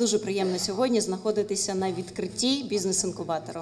Дуже приємно сьогодні знаходитися на відкритті бізнес-інкубатору.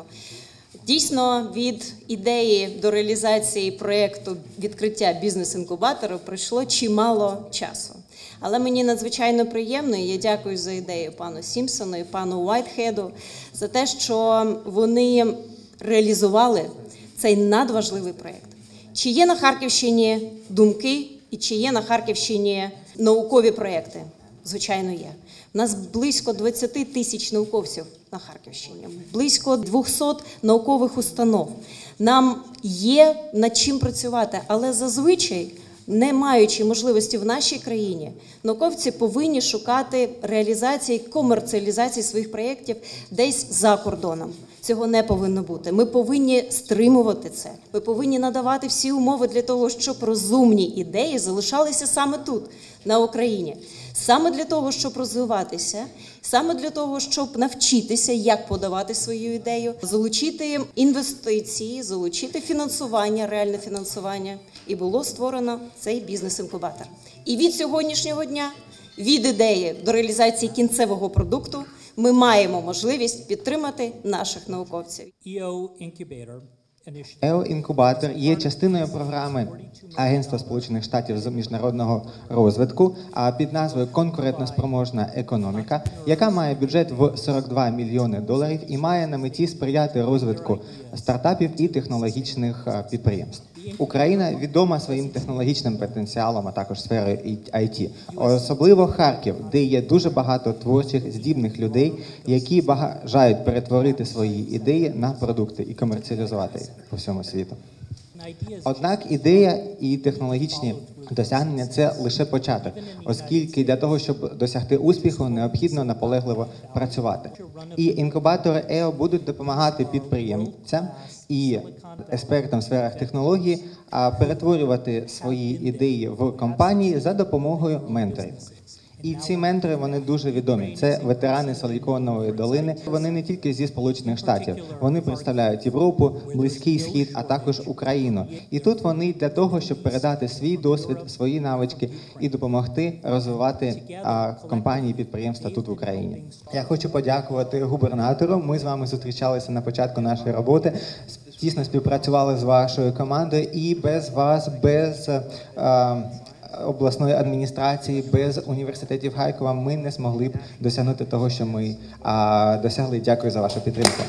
Дійсно, від ідеї до реалізації проєкту відкриття бізнес-інкубатору пройшло чимало часу. Але мені надзвичайно приємно, і я дякую за ідею пану Сімпсону і пану Уайтхеду за те, що вони реалізували цей надважливий проєкт. Чи є на Харківщині думки і чи є на Харківщині наукові проєкти? Звичайно, є. У нас близько 20 тисяч науковців на Харківщині, близько 200 наукових установ. Нам є над чим працювати, але зазвичай, не маючи можливості в нашій країні, науковці повинні шукати реалізації, комерціалізації своїх проєктів десь за кордоном. Цього не повинно бути. Ми повинні стримувати це. Ми повинні надавати всі умови для того, щоб розумні ідеї залишалися саме тут, на Україні. Саме для того, щоб розвиватися, саме для того, щоб навчитися, як подавати свою ідею, залучити інвестиції, залучити фінансування, реальне фінансування, і було створено цей бізнес-інкубатор. І від сьогоднішнього дня, від ідеї до реалізації кінцевого продукту, ми маємо можливість підтримати наших науковців. EO Incubator ЕО-інкубатор є частиною програми Агентства Сполучених Штатів з міжнародного розвитку а під назвою Конкурентноспроможна економіка, яка має бюджет в 42 мільйони доларів і має на меті сприяти розвитку стартапів і технологічних підприємств. Україна відома своїм технологічним потенціалом, а також сферою IT. особливо Харків, де є дуже багато творчих здібних людей, які бажають перетворити свої ідеї на продукти і комерціалізувати їх по всьому світу. Однак ідея і технологічні досягнення це лише початок, оскільки для того, щоб досягти успіху, необхідно наполегливо працювати. І інкубатори ЕО будуть допомагати підприємцям і експертам в сферах технології перетворювати свої ідеї в компанії за допомогою менторів. І ці ментори вони дуже відомі. Це ветерани Силіконової долини. Вони не тільки зі Сполучених Штатів, вони представляють Європу, Близький Схід, а також Україну. І тут вони для того, щоб передати свій досвід, свої навички і допомогти розвивати а, компанії, підприємства тут в Україні. Я хочу подякувати губернатору. Ми з вами зустрічалися на початку нашої роботи. Тісно співпрацювали з вашою командою, і без вас, без а, обласної адміністрації без університетів Харкова ми не змогли б досягнути того, що ми а, досягли. Дякую за вашу підтримку.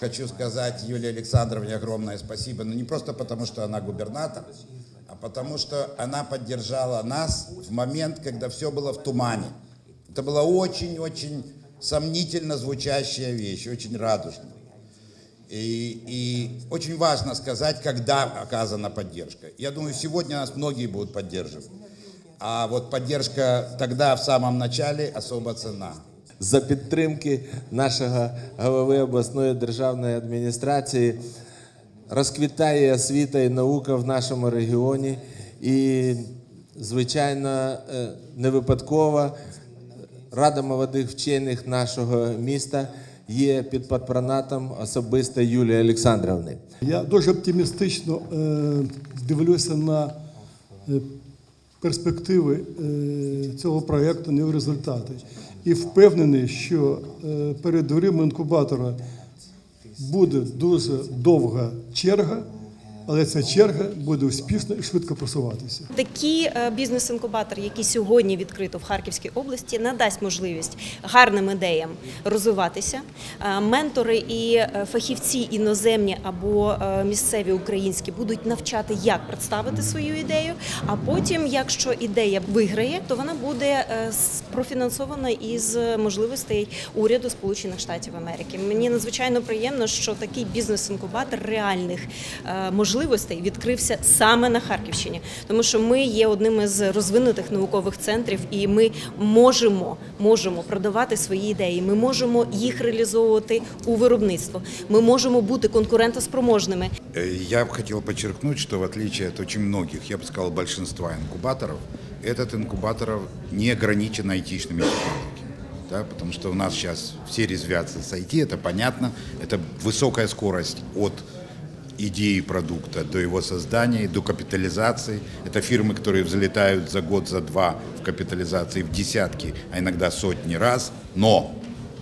Хочу сказать Юлии Александровне огромное спасибо, но не просто потому, что она губернатор, а потому что она поддержала нас в момент, когда все было в тумане. Это была очень-очень сомнительно звучащая вещь, очень радужная. И, и очень важно сказать, когда оказана поддержка. Я думаю, сегодня нас многие будут поддерживать. А вот поддержка тогда, в самом начале, особо цена. за підтримки нашого голови обласної державної адміністрації. Розквітає освіта і наука в нашому регіоні. І, звичайно, е, не випадково Рада молодих вчених нашого міста є під патронатом особисто Юлії Олександровни. Я дуже оптимістично е, дивлюся на е, перспективи е, цього проєкту, не в результати. І впевнений, що перед дверима інкубатора буде дуже довга черга, але ця черга буде успішно і швидко просуватися. Такі е, бізнес-інкубатори, які сьогодні відкрито в Харківській області, надасть можливість гарним ідеям розвиватися. Е, Ментори і е, фахівці іноземні або місцеві українські будуть навчати, як представити свою ідею. А потім, якщо ідея виграє, то вона буде профінансована із можливостей уряду Сполучених Штатів Америки. Мені надзвичайно приємно, що такий бізнес-інкубатор реальних е, можливостей відкрився саме на Харківщині, тому що ми є одним із розвинутих наукових центрів, і ми можемо, можемо продавати свої ідеї. Ми можемо їх реалізовувати у виробництво. Ми можемо бути конкурентоспроможними. Э, Я бы хотел подчеркнуть, что в отличие от очень многих, я бы сказал, большинства инкубаторов, этот инкубатор не ограничен айтишными технологиями. Да, потому что у нас сейчас все резвятся с IT, это понятно, это высокая скорость от идеи продукта до его создания, до капитализации. Это фирмы, которые взлетают за год, за два в капитализации в десятки, а иногда сотни раз. Но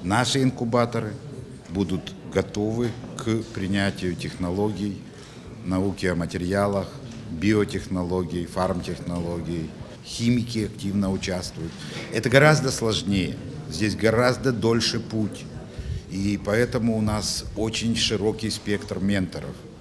наши инкубаторы будут готовы к принятию технологий, науки о материалах, биотехнологий, фармтехнологий. Химики активно участвуют. Это гораздо сложнее. Здесь гораздо дольше путь. И поэтому у нас очень широкий спектр менторов.